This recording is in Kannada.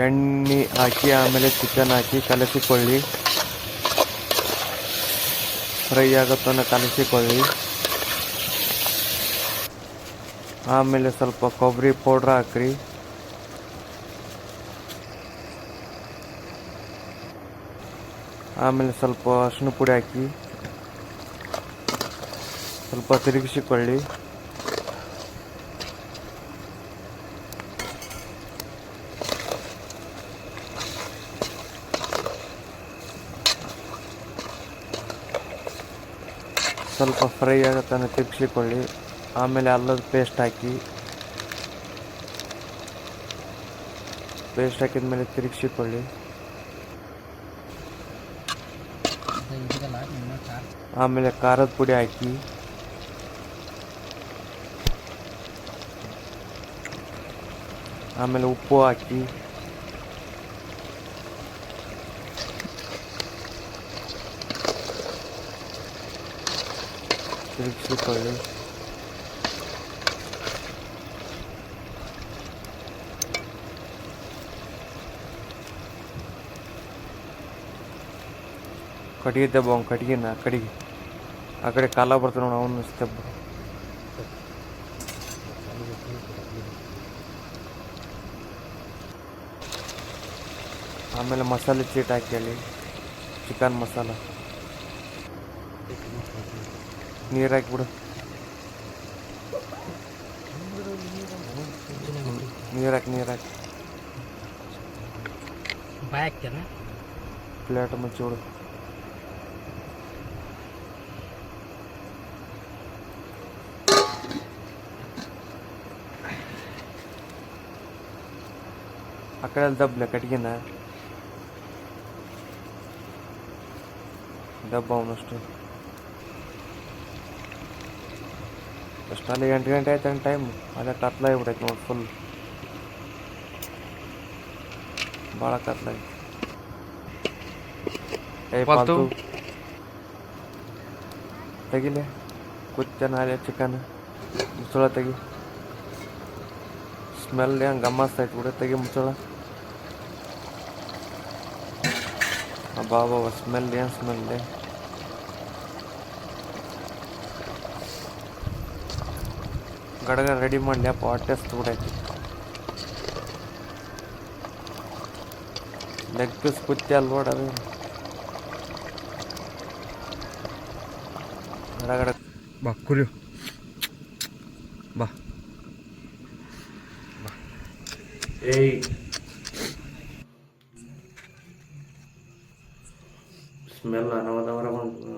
ಎಣ್ಣೆ ಹಾಕಿ, ಆಮೇಲೆ ಚಿಕನ್ ಹಾಕಿ ಕಲಸಿಕೊಳ್ಳಿ. ಫ್ರೈ ತನಕ ಕಲಸಿಕೊಳ್ಳಿ. ಆಮೇಲೆ ಸ್ವಲ್ಪ ಕೊಬ್ಬರಿ ಪೌಡ್ರ್ ಹಾಕ್ರಿ. ಆಮೇಲೆ ಸ್ವಲ್ಪ ಅರಿಶಿನ ಪುಡಿ ಹಾಕಿ ಸ್ವಲ್ಪ ತಿರುಗಿಸಿಕೊಳ್ಳಿ. ಸ್ವಲ್ಪ ಫ್ರೈ ಆಗುತ್ತಾನೆ ತಿರುಗಿಸಿಕೊಳ್ಳಿ ಆಮೇಲೆ ಅಲ್ಲದ ಪೇಸ್ಟ್ ಹಾಕಿ. ಪೇಸ್ಟ್ ಹಾಕಿದ ಮೇಲೆ ತಿರುಗಿಸಿಕೊಳ್ಳಿ. ಆಮೇಲೆ ಖಾರದ ಪುಡಿ ಹಾಕಿ. ಆಮೇಲೆ ಉಪ್ಪು ಹಾಕಿ. ತಿರುಗಿಸಿಕೊಳ್ಳಿ ಕಡಿಗೆ ದೆಬ್ಬ ಅವ್ನು ಕಡಿಗೆನ ಆ ಕಡೆಗೆ. ಆ ಕಡೆ ಕಾಲ ಬರ್ತಾನೆ ನೋಡಿ, ಅವನು ದೆಬ್ಬ ಆಮೇಲೆ ಮಸಾಲೆ ಚೀಟ್ ಹಾಕಿ ಚಿಕನ್ ಮಸಾಲ. ನೀರು ಬಿಡು. ನೀರು ಹಾಕಿ ನೀರು ಹಾಕಿ ಪ್ಲೇಟ್ ಮುಚ್ಚಿಬಿಡು ಆ ಕಡೆ ದಬ್ಲೆ ಕಟ್ಗಿನ? ದಬ್ಬ ಅವನಷ್ಟು. ಎಷ್ಟಲ್ಲಿ ಎಂಟು ಗಂಟೆ ಆಯ್ತು ಟೈಮ್ ಅದೇ ಕತ್ಲಾಗ್ಬಿಟ್ಟೈತೆ ನೋಡಿ ಫುಲ್ ಭಾಳ ಕತ್ಲಾಗಿ ಏ ಪಾಲ್ತು. ಪಾಲ್ತು ತೆಗಿಲೆ ಕುಚ್ಚನ ಅಲ್ಲೇ ಚಿಕನ್ ಮುಚ್ಚಳ ತೆಗಿ ಸ್ಮೆಲ್ ಹೆಂಗೆ ಗಮ್ಮಸ್ತೈತೆ ಬಿಡು ತೆಗಿ ಮುಚ್ಚಳ ಬಾಬಾ ಸ್ಮೆಲ್ ಏನು ಸ್ಮೆಲ್ ಗಡಗ ರೆಡಿ ಮಾಡಲಿ ಅಪ್ಪ ಹೊಟ್ಟೆ ಬಿಡೈತಿ ಲೆಗ್ ಪೀಸ್ ಕುತ್ತಿ ಅಲ್ಲಿ ನೋಡದು ಗಡಗಡ ಗಡ ಬಾ ಕುರಿಯು. ಬಾ. ಏಯ್. ಸ್ಮೆಲ್ ಅನವದವರ ಬಂತು.